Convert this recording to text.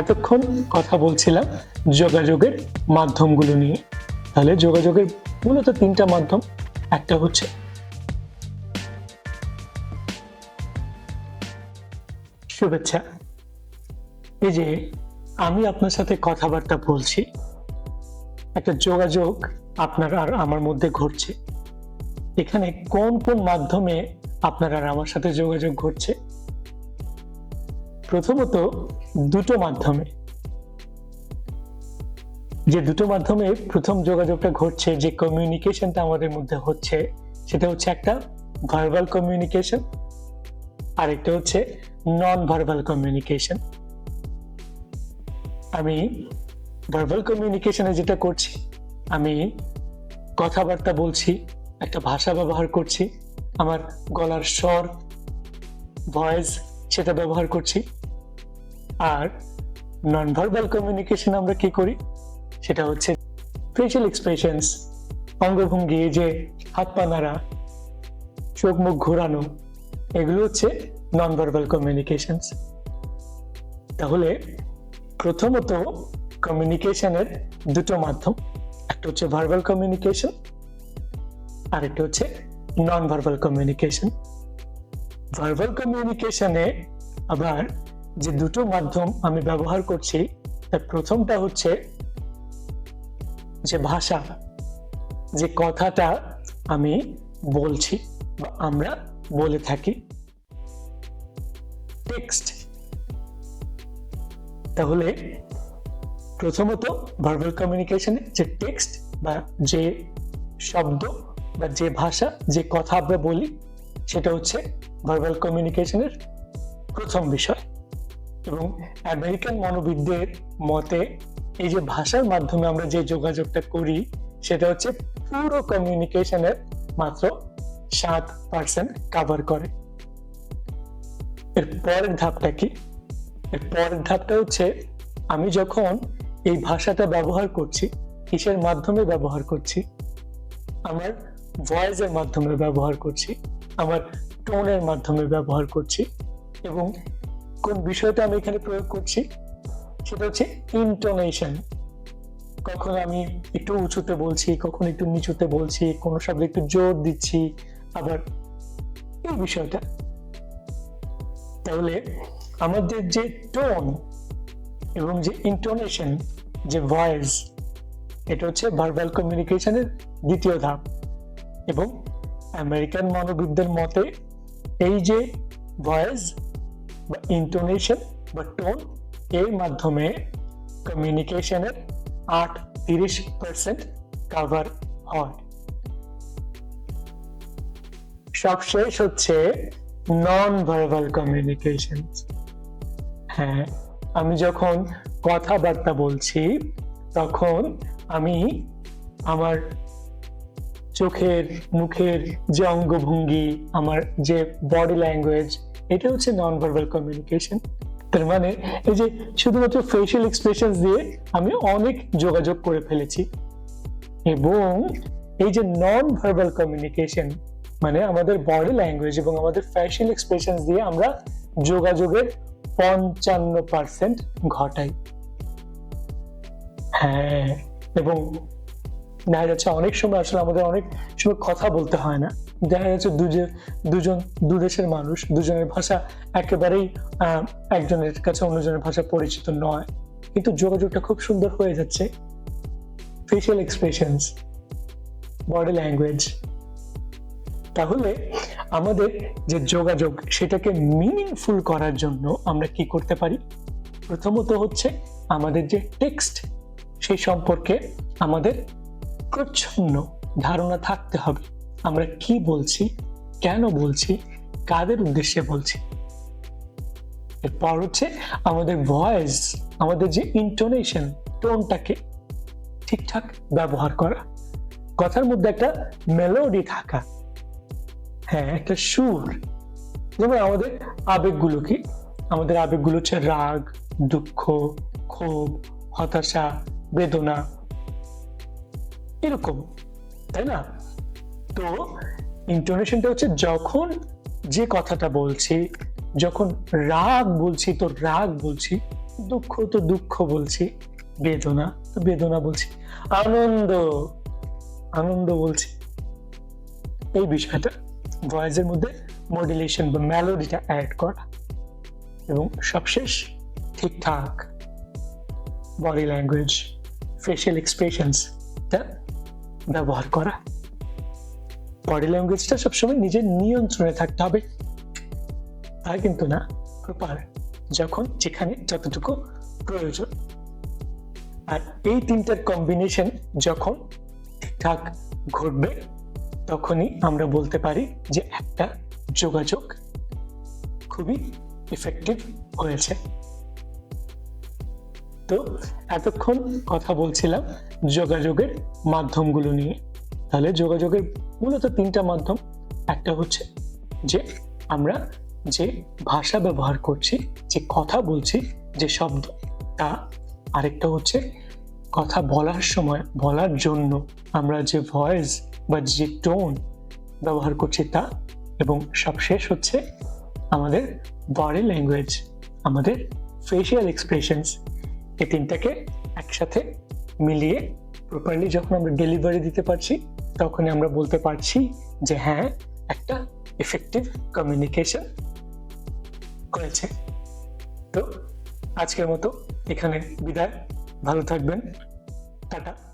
এতক্ষণ কথা বলছিলাম যোগাযোগের মাধ্যমগুলো নিয়ে। তাহলে যোগাযোগের মূলত তিনটা মাধ্যম, একটা হচ্ছে শুভেচ্ছা। এই যে আমি আপনার সাথে কথাবার্তা বলছি, একটা যোগাযোগ আপনার আর আমার মধ্যে ঘটছে। এখানে কোন কোন মাধ্যমে আপনার আর আমার সাথে যোগাযোগ ঘটছে? প্রথমত দুটো মাধ্যমে। যে দুটো মাধ্যমে প্রথম যোগাযোগটা ঘটছে, যে কমিউনিকেশনটা আমাদের মধ্যে হচ্ছে, সেটা হচ্ছে একটা ভার্বাল কমিউনিকেশন আর একটা হচ্ছে নন ভার্বাল কমিউনিকেশন আমি ভার্বাল কমিউনিকেশনে যেটা করছি, আমি কথাবার্তা বলছি, একটা ভাষা ব্যবহার করছি, আমার গলার স্বর ভয়েস সেটা ব্যবহার করছি। আর নন ভার্বাল কমিউনিকেশন আমরা কি করি? সেটা হচ্ছে ফেশিয়াল এক্সপ্রেশনস অঙ্গভঙ্গি যে হাত পা নাড়া, চোখ মুখ ঘোরানো, এগুলো হচ্ছে নন ভার্বাল কমিউনিকেশনস তাহলে প্রথমত কমিউনিকেশনের দুটো মাধ্যম, একটা হচ্ছে ভার্বাল কমিউনিকেশন আর একটা হচ্ছে নন ভার্বাল কমিউনিকেশন ভার্বাল কমিউনিকেশনে আবার যে দুটো মাধ্যম আমি ব্যবহার করছি তার প্রথমটা হচ্ছে যে ভাষা যে কথাটা আমি বলছি বা আমরা বলে থাকি। টেক্সট। তাহলে প্রথমত ভার্বাল কমিউনিকেশনে যে টেক্সট বা যে শব্দ বা যে ভাষা যে কথা আমরা বলি সেটা হচ্ছে ভার্বাল কমিউনিকেশনের প্রথম বিষয়। এবং আমেরিকান মনোবিদদের মতে এই যে ভাষার মাধ্যমে আমরা যে যোগাযোগটা করি, সেটা হচ্ছে পুরো কমিউনিকেশনের মাত্র সাত পার্সেন্ট কাভার করে। এর পরের ধাপটা কি? এর পরের ধাপটা হচ্ছে আমি যখন এই ভাষাটা ব্যবহার করছি, কিসের মাধ্যমে ব্যবহার করছি, আমার ভয়েসের মাধ্যমে ব্যবহার করছি, আমার টোনের মাধ্যমে ব্যবহার করছি এবং কোন বিষয়টা আমি এখানে প্রয়োগ করছি? সেটা হচ্ছে ইন্টোনেশন কখন আমি একটু উঁচুতে বলছি, কখন একটু নিচুতে বলছি, কোনো শব্দে একটু জোর দিচ্ছি, আবার এই বিষয়টা। তাহলে আমাদের যে টোন এবং যে ইন্টোনেশন যে ভয়েস এটা হচ্ছে ভার্বাল কমিউনিকেশনের দ্বিতীয় ধাপ। এবং আমেরিকান মনোবিদদের মতে এই যে ভয়েস বা ইন্টোনেশন বা টোন এর মাধ্যমে কমিউনিকেশনের আট তিরিশ পার্সেন্ট কাভার হয়। সবশেষ হচ্ছে নন ভার্বাল কমিউনিকেশন হ্যাঁ আমি যখন কথাবার্তা বলছি, তখন আমি আমার চোখের, মুখের যে অঙ্গভঙ্গি, আমার যে বডি ল্যাঙ্গুয়েজ এটা হচ্ছে নন ভার্বাল কমিউনিকেশন তার মানে এই যে শুধুমাত্র ফেশিয়াল এক্সপ্রেশন দিয়ে আমি অনেক যোগাযোগ করে ফেলেছি। এবং এই যে নন ভার্বাল কমিউনিকেশন মানে আমাদের বডি ল্যাঙ্গুয়েজ এবং আমাদের ফ্যাশন এক্সপ্রেশন দিয়ে আমরা যোগাযোগের পঞ্চান্ন পার্সেন্ট ঘটাই। হ্যাঁ এবং দেখা যাচ্ছে অনেক সময় আসলে আমাদের অনেক সময় কথা বলতে হয় না। দেখা যাচ্ছে দুজন দুজন, দু দেশের মানুষ, দুজনের ভাষা একেবারেই একজনের কাছে অন্যজনের ভাষা পরিচিত নয়। কিন্তু যোগাযোগটা খুব সুন্দর হয়ে যাচ্ছে। ফেশিয়াল এক্সপ্রেশনস বডি ল্যাঙ্গুয়েজ তাহলে আমাদের যে যোগাযোগ, সেটাকে মিনিংফুল করার জন্য আমরা কি করতে পারি? প্রথমত হচ্ছে আমাদের যে টেক্সট সেই সম্পর্কে আমাদের প্রচ্ছন্ন ধারণা থাকতে হবে। আমরা কি বলছি, কেন বলছি, কাদের উদ্দেশ্যে বলছি? এরপর হচ্ছে আমাদের ভয়েস আমাদের যে ইন্টোনেশন টোনটাকে ঠিকঠাক ব্যবহার করা। কথার মধ্যে একটা মেলোডি থাকা। হ্যাঁ একটা সুর। যেমন আমাদের আবেগগুলো কি আমাদের আবেগগুলো হচ্ছে রাগ, দুঃখ, ক্ষোভ, হতাশা, বেদনা, এরকম, তাই না? তো ইন্টোনেশনটা হচ্ছে যখন যে কথাটা বলছি, যখন রাগ বলছি, তো রাগ বলছি, দুঃখ তো দুঃখ বলছি, বেদনা তো বেদনা বলছি, আনন্দ আনন্দ বলছি। এই বিষয়টা ভয়েসের মধ্যে মডুলেশন বা মেলোডিটা অ্যাড করা এবং সবশেষ ঠিকঠাক বডি ল্যাঙ্গুয়েজ ফেশিয়াল এক্সপ্রেশনসটা ব্যবহার করা। বডি ল্যাঙ্গুয়েজটা সবসময় নিজের নিয়ন্ত্রণে থাকতে হবে। তা কিন্তু না প্রপার যখন, যেখানে যতটুকু প্রয়োজন। আর এই তিনটার কম্বিনেশন যখন ঠিকঠাক ঘটবে, তখনই আমরা বলতে পারি যে একটা যোগাযোগ খুবই ইফেক্টিভ হয়েছে। তো এতক্ষণ কথা বলছিলাম যোগাযোগের মাধ্যমগুলো নিয়ে। তাহলে যোগাযোগের মূলত তিনটা মাধ্যম। একটা হচ্ছে যে আমরা যে ভাষা ব্যবহার করছি, যে কথা বলছি, যে শব্দ, তা আরেকটা হচ্ছে কথা বলার সময়, বলার জন্য আমরা যে ভয়েস বা যে টোন ব্যবহার করছি তা, এবং সবশেষ হচ্ছে আমাদের বডি ল্যাঙ্গুয়েজ আমাদের ফেশিয়াল এক্সপ্রেশনস এই তিনটাকে একসাথে মিলিয়ে প্রপারলি যখন আমরা ডেলিভারি দিতে পারছি, তখনই আমরা বলতে পারছি যে হ্যাঁ একটা এফেক্টিভ কমিউনিকেশন করেছে। তো আজকের মতো এখানে বিদায়। ভালো থাকবেন। টাটা।